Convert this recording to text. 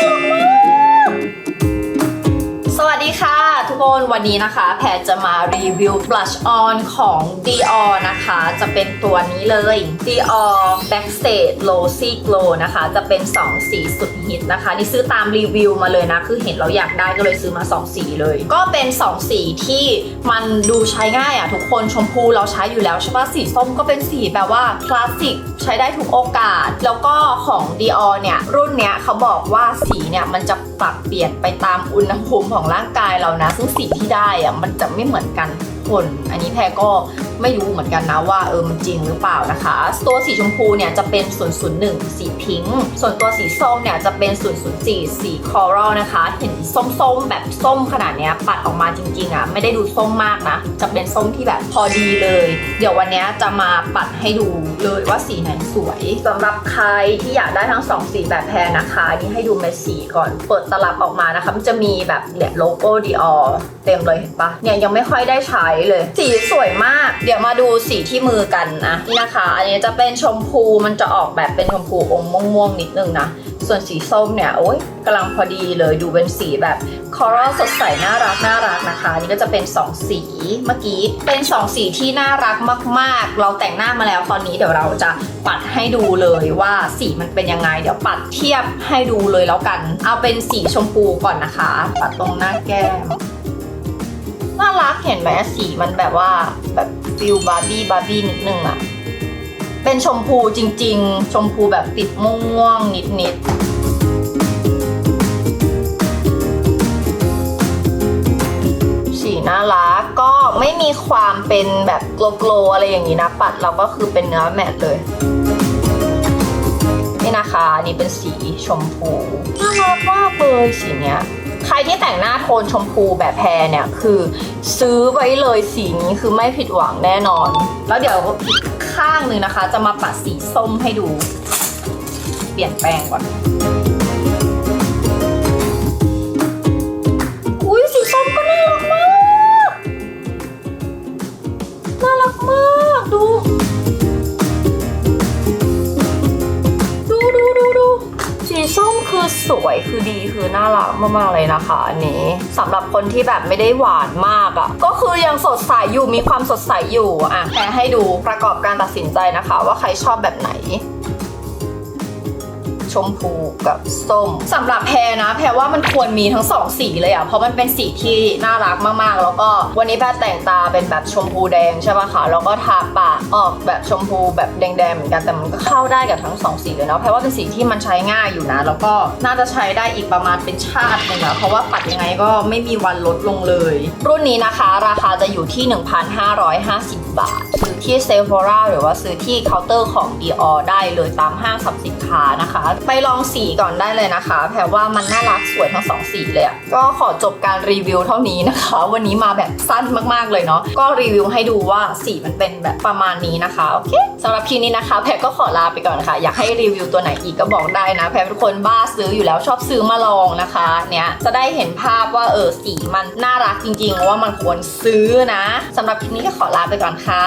ส้ ค่ะทุกคนวันนี้นะคะ แพรจะมารีวิว blush on ของ Dior นะคะ จะเป็นตัวนี้เลย Dior Backstage Rosy Glow นะคะ จะเป็น 2 สีสุดฮิตนะคะ นี่ซื้อตามรีวิวมาเลยนะ คือเห็นเราอยากได้ก็เลยซื้อมา 2 สีเลย ก็เป็น 2 สีที่มันดูใช้ง่ายอะ่ะทุกคนชมพูเราใช้อยู่แล้วใช่ปะสีส้มก็เป็นสีแบบว่าคลาสสิกใช้ได้ทุกโอกาส แล้วก็ของ Dior เนี่ยรุ่นเนี้ยเขาบอกว่าสีเนี่ยมันจะปรับเปลี่ยนไปตามอุณหภูมิของร่างกายเรานะซึ่งสีที่ได้อะมันจะไม่เหมือนกันคน อันนี้แพรก็ ไม่รู้เหมือนกันนะว่าเออมันจริงหรือเปล่านะคะ ตัวสีชมพูเนี่ยจะเป็น 001 สีพิงค์ส่วนตัวสีส้มเนี่ยจะเป็น 004 สีคอรัลนะคะ เห็นส้มๆ แบบส้มขนาดเนี้ยปัดออกมาจริงๆอะไม่ได้ดูส้มมากนะ จะเป็นส้มที่แบบพอดีเลย เดี๋ยววันนี้จะมาปัดให้ดูเลยว่าสีไหนสวยสำหรับใครที่อยากได้ทั้งสองสีแบบแพรนะคะนี่ให้ดูเม็ดสีก่อนเปิดตลับออกมานะคะมันจะมีแบบเนี่ยโลโก้ Dior เต็มเลยเห็นปะเนี่ยยังไม่ค่อยได้ใช้เลย สีสวยมากเดี๋ยวมาดูสีที่มือกันนะนี่นะคะ อันนี้จะเป็นชมพูมันจะออกแบบเป็นชมพูอมม่วงๆนิดนึงนะ ส่วนสีส้มเนี่ยโอ้ยกำลังพอดีเลยดูเป็นสีแบบคอรัลสดใสน่ารักน่ารักนะคะนนี่ก็จะเป็น 2 สีเมื่อกี้เป็น 2 สีที่น่ารักมาก ๆ เราแต่งหน้ามาแล้วตอนนี้เดี๋ยวเราจะปัดให้ดูเลยว่าสีมันเป็นยังไง เดี๋ยวปัดเทียบให้ดูเลยแล้วกัน เอาเป็นสีชมพูก่อนนะคะ ปัดตรงหน้าแก้ม น่ารักเห็นไหมสีมันแบบว่าแบบฟิลบาร์บี้บาร์บี้นิดนึงอะเป็นชมพูจริง ๆ ชมพูแบบติดม่วงๆนิดๆสีน่ารักก็ไม่มีความเป็นแบบโกลๆอะไรอย่างนี้นะ ปัดเราก็คือเป็นเนื้อแมตเลย นี่นะคะนี่เป็นสีชมพูน่ารักมากเลยสีเนี้ย ใครที่แต่งหน้าโทนชมพูแบบแพรเนี่ย คือซื้อไว้เลยสีนี้คือไม่ผิดหวังแน่นอน แล้วเดี๋ยวอีกข้างหนึ่งนะคะ จะมาปัดสีส้มให้ดู เปลี่ยนแปลงก่อน สวยคือดีคือน่ารักมากๆเลยนะคะ อันนี้สำหรับคนที่แบบไม่ได้หวานมากอะ่ะก็คือยังสดใสอยู่มีความสดใสอยู่อะแต่ให้ดูประกอบการตัดสินใจนะคะ ว่าใครชอบแบบไหน ชมพูกับส้มสำหรับแพรนะ แพรว่ามันควรมีทั้งสองสีเลยอะ่ะเพราะมันเป็นสีที่น่ารักมากๆ แล้วก็วันนี้แพรแต่งตาเป็นแบบชมพูแดงใช่ป่ะคะแล้วก็ทาปากออกแบบชมพูแบบแดงๆเหมือนกันแต่มันก็เข้าได้กับทั้งสองสีเลยเนาะแพรว่าเป็นสีที่มันใช้ง่ายอยู่นะ แล้วก็น่าจะใช้ได้อีกประมาณเป็นชาติหนึงอะเพราะว่าปัดยังไงก็ไม่มีวันลดลงเลย รุ่นนี้นะคะ ราคาจะอยู่ที่ 1,550 บาท ซื้อที่เซฟ o ราหรือว่าซื้อที่เคาน์เตอร์ของ Dior ได้เลยตามห้างสรรพสินค้านะคะ ไปลองสีก่อนได้เลยนะคะ แพรว่ามันน่ารักสวยทั้งสองสีเลยก็ขอจบการรีวิวเท่านี้นะคะ วันนี้มาแบบสั้นมากๆเลยเนาะก็รีวิวให้ดูว่าสีมันเป็นแบบประมาณนี้นะคะโอเคสำหรับคลิปนี้นะคะ แพรก็ขอลาไปก่อนค่ะ อยากให้รีวิวตัวไหนอีกก็บอกได้นะ แพรเป็นคนบ้าซื้ออยู่แล้วชอบซื้อมาลองนะคะ เนี่ยจะได้เห็นภาพว่าเออสีมันน่ารักจริง ๆ ว่ามันควรซื้อนะสำหรับคลิปนี้ก็ขอลาไปก่อนค่ะค่ะ